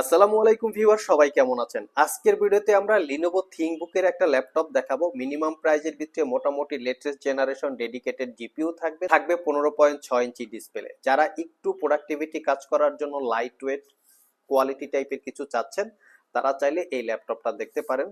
আসসালামু আলাইকুম ভিউয়ার, সবাই কেমন আছেন? আজকের ভিডিওতে আমরা লিনোভো থিংবুকের একটা ল্যাপটপ দেখাবো। মিনিমাম প্রাইজের ভিতরে মোটামুটি লেটেস্ট জেনারেশন ডেডিকেটেড জিপিইউ থাকবে। থাকবে পনেরো পয়েন্ট ছয় ইঞ্চি ডিসপ্লে যারা একটু প্রোডাক্টিভিটি কাজ করার জন্য লাইট ওয়েট কোয়ালিটি টাইপের কিছু চাচ্ছেন, তারা চাইলে এই ল্যাপটপটা দেখতে পারেন।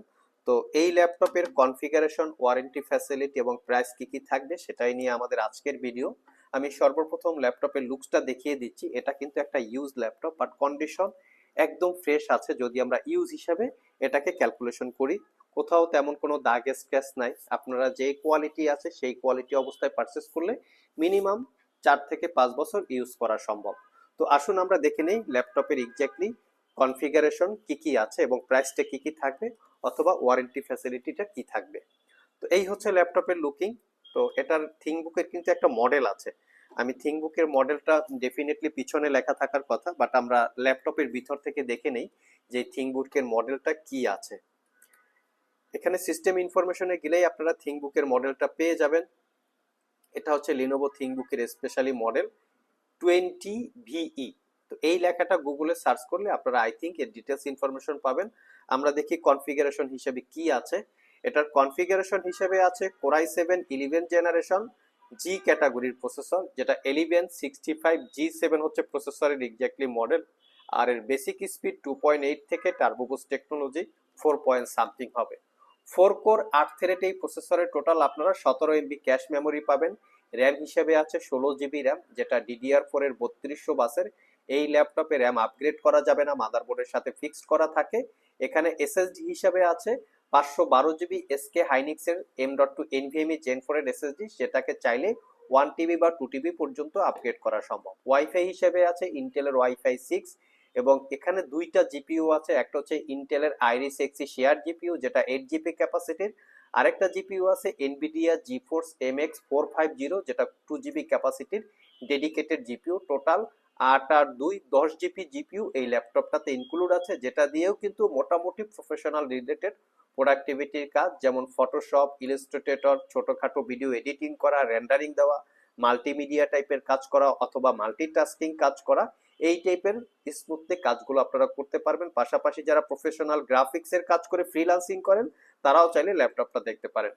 তো এই ল্যাপটপের কনফিগারেশন ওয়ারেন্টি ফ্যাসিলিটি এবং প্রাইস কি কি থাকবে সেটাই নিয়ে আমাদের আজকের ভিডিও আমি সর্বপ্রথম ল্যাপটপের লুকসটা দেখিয়ে দিচ্ছি। এটা কিন্তু একটা ইউজ ল্যাপটপ বাট কন্ডিশন একদম ফ্রেশ আছে যদি আমরা ইউজ হিসাবে এটাকে ক্যালকুলেশন করি। কোথাও তেমন কোনো দাগ স্ক্র্যাচ নাই। আপনারা যে কোয়ালিটি আছে সেই কোয়ালিটি অবস্থায় পারচেস করলে মিনিমাম চার থেকে পাঁচ বছর ইউজ করা সম্ভব। তো আসুন আমরা দেখে নেই ল্যাপটপের এক্স্যাক্টলি কনফিগারেশন কি কি আছে এবং প্রাইসটা কি কি থাকবে অথবা ওয়ারেন্টি ফ্যাসিলিটিটা কি থাকবে। তো এই হচ্ছে ল্যাপটপের লুকিং তো এটার থিংবুকের কিন্তু একটা মডেল আছে। আমি থিংবুকের মডেলটা ডেফিনেটলি পিছনে লেখা থাকার কথা বাট আমরা ল্যাপটপের ভিতর থেকে দেখে নেই যে থিংবুকের মডেলটা কি আছে। এখানে সিস্টেম ইনফরমেশনে গেলেই আপনারা থিংবুকের মডেলটা পেয়ে যাবেন। এটা হচ্ছে লিনোভো থিংবুকের স্পেশালি মডেল টোয়েন্টি ভিই তো এই লেখাটা গুগলে সার্চ করলে আপনারা আই থিঙ্ক এর ডিটেলস ইনফরমেশন পাবেন। আমরা দেখি কনফিগারেশন হিসেবে কি আছে। এটার কনফিগারেশন হিসেবে আছে core i seven eleven generation G ক্যাটাগরির প্রসেসর যেটা eleven sixty five G seven হচ্ছে প্রসেসরের এক্স্যাক্টলি মডেল আর এর basic speed two point eight থেকে turbo boost technology four point something হবে। ফোর কোর আট থ্রেড এই প্রসেসরের টোটাল আপনারা সতেরো এমবি ক্যাশ মেমোরি পাবেন। র্যাম হিসেবে আছে ষোলো জিবি র্যাম যেটা ডিডিআর ফোর এর বত্রিশশো বাসের। এই ল্যাপটপে র্যাম আপগ্রেড করা যাবে না মাদারবোর্ডের সাথে ফিক্সড করা থাকে। এখানে এসএসডি হিসাবে আছে পাঁচশো বারো GB SK হাইনিক্সের M dot two NVMe gen ফোরের এসএসডি সেটাকে চাইলে ওয়ান টিবি বা টু টিবি পর্যন্ত আপগ্রেড করা সম্ভব। ওয়াইফাই হিসেবে আছে ইন্টেলের ওয়াইফাই সিক্স এবং এখানে দুইটা জিপিইউ আছে, একটা হচ্ছে ইন্টেলের আইরিস এক্সি শেয়ার জিপিইউ যেটা এইট জিবি ক্যাপাসিটির আরেকটা জিপিইউ আছে Nvidia GeForce M X four five zero যেটা টু জিবি ক্যাপাসিটির ডেডিকেটেড জিপিইউ টোটাল আট আর দুই দশ জিবি জিপিউ এই ল্যাপটপটাতে ইনক্লুড আছে, যেটা দিয়েও কিন্তু মোটামুটি প্রফেশনাল রিলেটেড প্রোডাক্টিভিটির কাজ, যেমন ফটোশপ ইলাস্ট্রেটর ছোটোখাটো ভিডিও এডিটিং করা রেন্ডারিং দেওয়া মাল্টিমিডিয়া টাইপের কাজ করা, অথবা মাল্টিটাস্কিং কাজ করা, এই টাইপের স্মুথলি কাজগুলো আপনারা করতে পারবেন। পাশাপাশি যারা প্রফেশনাল গ্রাফিক্সের কাজ করে ফ্রিলান্সিং করেন, তারাও চাইলে ল্যাপটপটা দেখতে পারেন।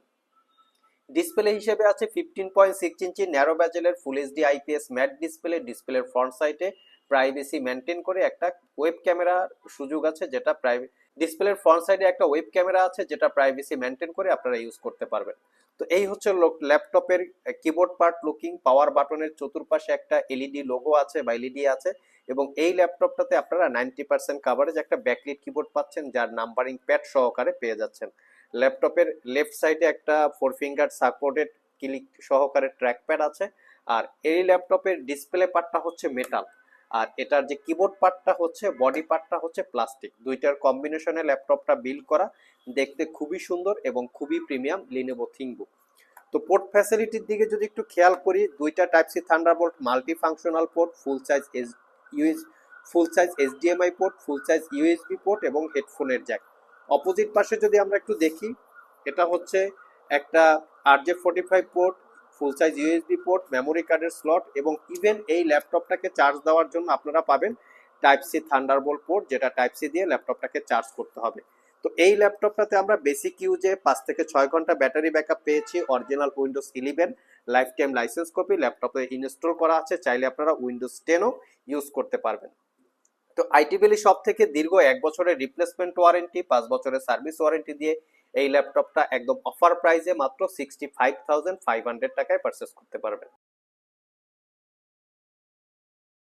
ডিসপ্লে হিসেবে আছে fifteen point six inch narrow ব্যাজেলের full HD IPS matte display ডিসপ্লের ফ্রন্ট সাইডে প্রাইভেসি মেনটেন করে একটা ওয়েব ক্যামেরার সুযোগ আছে যেটা প্রাইভেট ডিসপ্লের ফ্রন্ট সাইডে একটা ওয়েব ক্যামেরা আছে যেটা প্রাইভেসি মেনটেন করে আপনারা ইউজ করতে পারবেন। তো এই হচ্ছে ল্যাপটপের কিবোর্ড পার্ট লুকিং পাওয়ার বাটনের চতুর্পাশে একটা এলইডি লোগো আছে বা এলইডি আছে এবং এই ল্যাপটপটাতে আপনারা নাইনটি পার্সেন্ট কাভারেজ একটা ব্যাকলিট কিবোর্ড পাচ্ছেন যার নাম্বারিং প্যাড সহকারে পেয়ে যাচ্ছেন। ল্যাপটপের লেফট সাইডে একটা ফোর ফিঙ্গার সাপোর্টেড ক্লিক সহকারে ট্র্যাক প্যাড আছে, আর এই ল্যাপটপের ডিসপ্লে পার্টটা হচ্ছে মেটাল আর এটার যে কিবোর্ড পার্টটা হচ্ছে বডি পার্টটা হচ্ছে প্লাস্টিক দুইটার কম্বিনেশনে ল্যাপটপটা বিল করা, দেখতে খুবই সুন্দর এবং খুবই প্রিমিয়াম লিনোভো থিংবুক তো পোর্ট ফ্যাসিলিটির দিকে যদি একটু খেয়াল করি, দুইটা type C Thunderbolt multi functional port full size S US full size HDMI port full size USB port এবং হেডফোনের জ্যাক অপোজিট পাশে যদি আমরা একটু দেখি, এটা হচ্ছে একটা R J forty five port full size USB port memory কার্ডের স্লট এবং ইভেন এই ল্যাপটপটাকে চার্জ দেওয়ার জন্য আপনারা পাবেন টাইপ সি থান্ডারবোল্ট পোর্ট যেটা টাইপ সি দিয়ে ল্যাপটপটাকে চার্জ করতে হবে। তো এই ল্যাপটপটাতে আমরা বেসিক ইউজে পাঁচ থেকে ছয় ঘণ্টা ব্যাটারি ব্যাকআপ পেয়েছি original Windows eleven life time license copy ল্যাপটপে ইনস্টল করা আছে, চাইলে আপনারা উইন্ডোজ টেনও ইউজ করতে পারবেন। তো আইটি ভ্যালি সব থেকে দীর্ঘ এক বছরের রিপ্লেসমেন্ট ওয়ারেন্টি পাঁচ বছরের সার্ভিস ওয়ারেন্টি দিয়ে এই ল্যাপটপটা একদম অফার প্রাইসে মাত্র sixty five thousand five hundred টাকায় পারচেস করতে পারবেন।